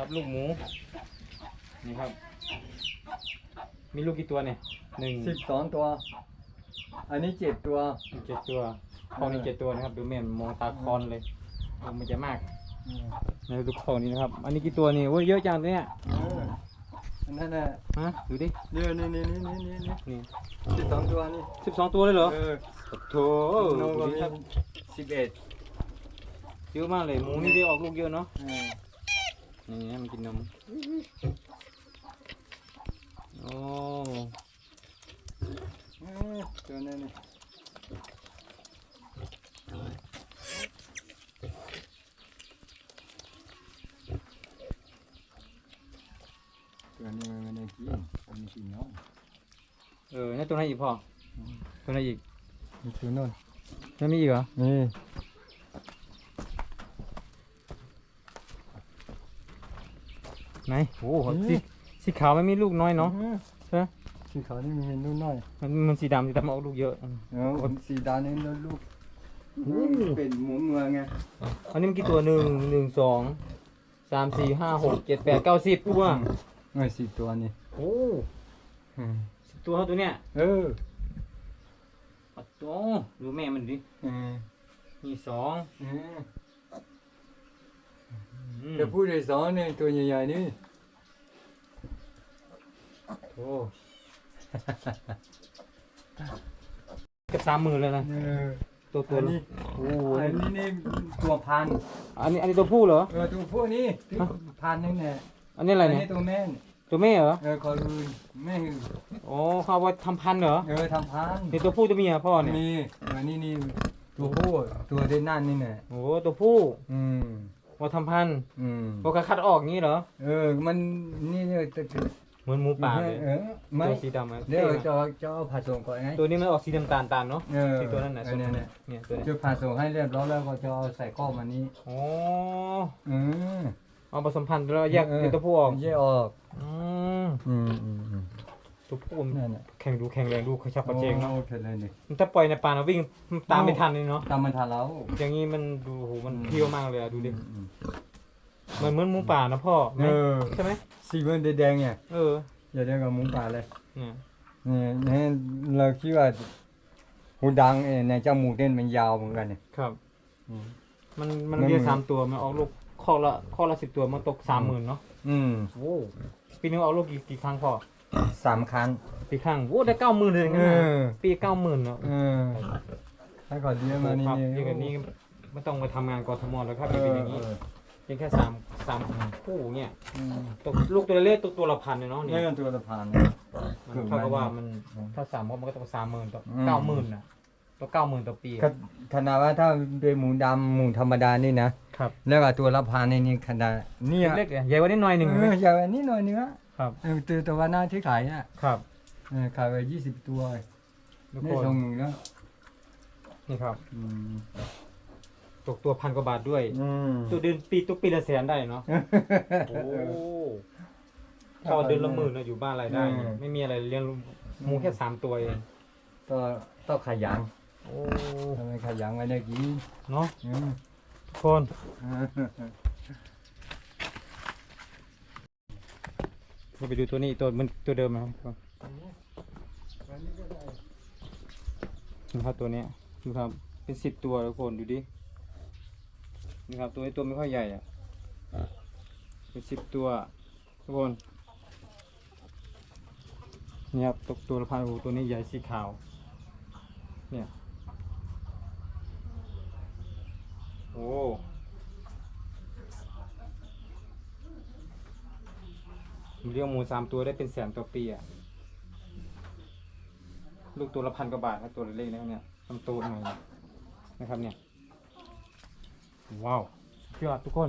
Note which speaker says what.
Speaker 1: ครับลูกหมู นี่ครับ มีลูกกี่ตัวเนี่ยหนึ่ง
Speaker 2: สิบสองตัว อันนี้เจ็ดตัว
Speaker 1: เจ็ดตัวคองนี้เจ็ดตัวนะครับ ดูแม่นมองตาคอนเลยโอ้มันจะมาก
Speaker 2: อืม
Speaker 1: ในดูคองนี้นะครับ อันนี้กี่ตัวนี่โอ้ยเยอะจังเนี่ย
Speaker 2: เอออันนั้นน่ะ
Speaker 1: ฮะดูดิ
Speaker 2: นี่นี่นี่นี่นี่นี่นี่
Speaker 1: นี่
Speaker 2: สิบสองตัวนี่
Speaker 1: สิบสองตัวเลยเหรอ
Speaker 2: เออ
Speaker 1: โถ
Speaker 2: นม
Speaker 1: ดู
Speaker 2: ก็
Speaker 1: ดิ
Speaker 2: มี
Speaker 1: ครับ
Speaker 2: สิบเอ็ด
Speaker 1: เยอะมากเลยหมูนี่ได้ออกลูกเยอะเนาะ
Speaker 2: เออ
Speaker 1: นี่ให้มันกินนม โอ้
Speaker 2: เออตัวนั้นนี่ตัวนี้มันไม่ได้กินมันไม่กินเนาะ
Speaker 1: เออนี่ตัวไหนอีกพ่อ ตัวไหนอีก
Speaker 2: นี่ตัวนู้น
Speaker 1: ไม่มีอีกเหรอ
Speaker 2: นี่
Speaker 1: ไหนโอ้โหสีสีขาวไม่มีลูกน้อยเนาะ
Speaker 2: ออ
Speaker 1: ใช่ไหม
Speaker 2: สีขาวนี่มีนุ่นน้อย
Speaker 1: มันมันสีดำสีดำออกลูกเยอะอืม
Speaker 2: เออผมสีดานี่นุ่นลูกเป็นหมูเมืองไง
Speaker 1: อันนี้มันกี่ตัวหนึ่งหนึ่งสองสามสี่ห้าหกเจ็ดแปดเก้าสิบตัว
Speaker 2: เออสิตัวนี่
Speaker 1: โอ้
Speaker 2: อืม
Speaker 1: สิบตัวเท่าตัวเนี้ย
Speaker 2: เออ
Speaker 1: โอ้ดูแม่มันดิ
Speaker 2: เออ
Speaker 1: มีสอง
Speaker 2: เออ
Speaker 1: อืม
Speaker 2: จะพูดได้สองเนี่ยตัวใหญ่ๆนี่
Speaker 1: โอ้เกับสามหมื่นเลยนะ
Speaker 2: เออ
Speaker 1: ตัวตัว
Speaker 2: อันนี้
Speaker 1: โอ้
Speaker 2: อันนี้นี่ตัวพัน
Speaker 1: อันนี้อันนี้ตัวผู้เหรอ
Speaker 2: เออตัวพวกนี้พันนึงเนี่ย
Speaker 1: อันนี้อะไร
Speaker 2: อัน
Speaker 1: เนี่ย
Speaker 2: นี้ตัวแม่น
Speaker 1: ตัวแม่เหรอ
Speaker 2: เออคอรูนแม่น
Speaker 1: อ๋อเขาเอาไว้ทำพันธุ์เหรอ
Speaker 2: เออทำพัน
Speaker 1: นี่ตัวผู้ตัวเมียพ่อเนี่ย
Speaker 2: มีอันนี้นี่ตัวผู้ตัวเด่นนั่นนี่แหละ
Speaker 1: โอ้ตัวผู้
Speaker 2: อืม
Speaker 1: ว่าทำพันธุ์
Speaker 2: อืม
Speaker 1: พวกคัดออกงี้เหรอ
Speaker 2: เออ มันนี่เนี่ยจะจะ
Speaker 1: เหมือนหมูป่าเลย
Speaker 2: เออไม่
Speaker 1: ตัวสีดำอะ
Speaker 2: เดี๋ยว
Speaker 1: ท่
Speaker 2: จะ
Speaker 1: มาก
Speaker 2: จะเอาผสมก่อนไง
Speaker 1: ตัวนี้มันออกสีน้ำตาลตาลเนาะ
Speaker 2: เออ
Speaker 1: สีตัวนั้นนะ
Speaker 2: เออเนี่ยเนี่ย
Speaker 1: เนี่ยตัวนี้
Speaker 2: จะผสมให้เรียบร้อยแล้วก็จะเอาใส่ข้อมันนี้
Speaker 1: อ๋อ
Speaker 2: อืม
Speaker 1: เอาผสมพันธุ์แล้วแยก
Speaker 2: เออ
Speaker 1: เป็นตัวผู้ออก
Speaker 2: แยกออก
Speaker 1: อืม
Speaker 2: อืมอืมอืม
Speaker 1: ตัวผู้มัน
Speaker 2: นั่นแหละ
Speaker 1: แข็งดูแข็งแรงดูกระชับกระเจงเนาะ
Speaker 2: โอเคเลยนี่
Speaker 1: มันถ้าปล่อยในป่าเราวิ่งมันตามไม่ทันเลยเนาะ
Speaker 2: ตามมันทันแล้ว
Speaker 1: อย่างนี้มันดูโหมัน
Speaker 2: อืม
Speaker 1: เพี้ยวมากเลยอะดูดิ
Speaker 2: อืม
Speaker 1: มันเหมือนหมูป่านะพ่อไหม
Speaker 2: เออ
Speaker 1: ใช่ไหม
Speaker 2: สีมันแดงๆเนี่ย
Speaker 1: เออ
Speaker 2: อย่าเรียกว่าหมูป่าเลย
Speaker 1: เนี่ย
Speaker 2: นี่นี่เราคิดว่าหูดังเองในเจ้าหมูเต้นมันยาวเหมือนกันเนี่ย
Speaker 1: ครับ
Speaker 2: อืม
Speaker 1: มันมัน
Speaker 2: มัน
Speaker 1: เรียก
Speaker 2: เหมือน
Speaker 1: สามตัวมันออกลูกข้อละข้อละสิบตัวมันตกสามหมื่นเนาะ
Speaker 2: อืม
Speaker 1: โอ้ปีนึงออกลูกกี่กี่ครั้งพ่อ
Speaker 2: สามคัน
Speaker 1: ปีครั้งโอ้ได้เก้าหมื่นเลยงั้น
Speaker 2: เอ
Speaker 1: นะ
Speaker 2: อ
Speaker 1: ปีเก้าหมื่นเนาะ
Speaker 2: เออถ้าก่อนเดียวมานี่
Speaker 1: ครับ
Speaker 2: นี่
Speaker 1: อย่างนี้ไม่ต้องมาทำงานกทมแล้วครับ
Speaker 2: เอ
Speaker 1: เป็น
Speaker 2: อ
Speaker 1: อย่างนี้
Speaker 2: เออ
Speaker 1: เพียงแค่สามสามคู่เนี่ย
Speaker 2: อืม
Speaker 1: ตกลูกตัวเล็กตัวตัวละพันเลยเนาะเนี่
Speaker 2: นี่
Speaker 1: ย
Speaker 2: มันตัวละพัน
Speaker 1: มันเท่ากับว่ามัน
Speaker 2: อืม
Speaker 1: ถ้าสามมดมันก็ต้องสามหมื่นต่อ
Speaker 2: อืม
Speaker 1: เก้าหมื่นนะตัวเก้าหมื่นต่อปี
Speaker 2: ขนาดขนาดว่าถ้าเป็นหมูดำหมูธรรมดานี่นะครับแล้วก็ตัวละพันนี่นี่ขนาดเนี่ย
Speaker 1: เล็กๆเนี่ยใหญ่กว่านิดหน่อยหนึ่ง
Speaker 2: เอ
Speaker 1: เห็นไหม
Speaker 2: ออย่างนี้หน่อยนึงอะ
Speaker 1: ครับ
Speaker 2: เออตัวตัวหน้าที่ขายอะ
Speaker 1: ครับ
Speaker 2: เออขายไปยี่สิบตัว
Speaker 1: ทุก
Speaker 2: ได้
Speaker 1: คน
Speaker 2: สองหมื่นแล้ว
Speaker 1: นี่ครับ
Speaker 2: อืม
Speaker 1: ตกตัวพันกว่าบาทด้วย
Speaker 2: อืม
Speaker 1: ตัวเดือนปีตัวปีละแสนได้เนาะโอ้ถ้าว่าเดือนละหมื่นนะอยู่บ้านรายได้เนี่ยไม่มีอะไรเลี้ยงหมูแค่สามตัวเอง
Speaker 2: ต้องต้องขยัน
Speaker 1: โอ้
Speaker 2: ทำไมขยันไม่ได้กิน
Speaker 1: เนาะ
Speaker 2: อืม
Speaker 1: ทุกคนเราไปดูตัวนี้ตัวมันตัวเดิมนะครับนะครับตัวนี้ดูครับ เป็นสิบตัวทุกคนดูดินี่ครับตัวนี้ตัวไม่ค่อยใหญ่อะเป็นสิบตัวทุกคนนี่ครับตกตัวละพันโอ้ตัวนี้ใหญ่สีขาว เนี่ยโอ้ผม เลี้ยงหมูสามตัวได้เป็นแสนต่อปีอะลูกตัวละพันกว่าบาทนะตัวเล็กๆนะเนี่ยทำตัวหน่อยนะครับเนี่ย ว้าวสุดยอดทุกคน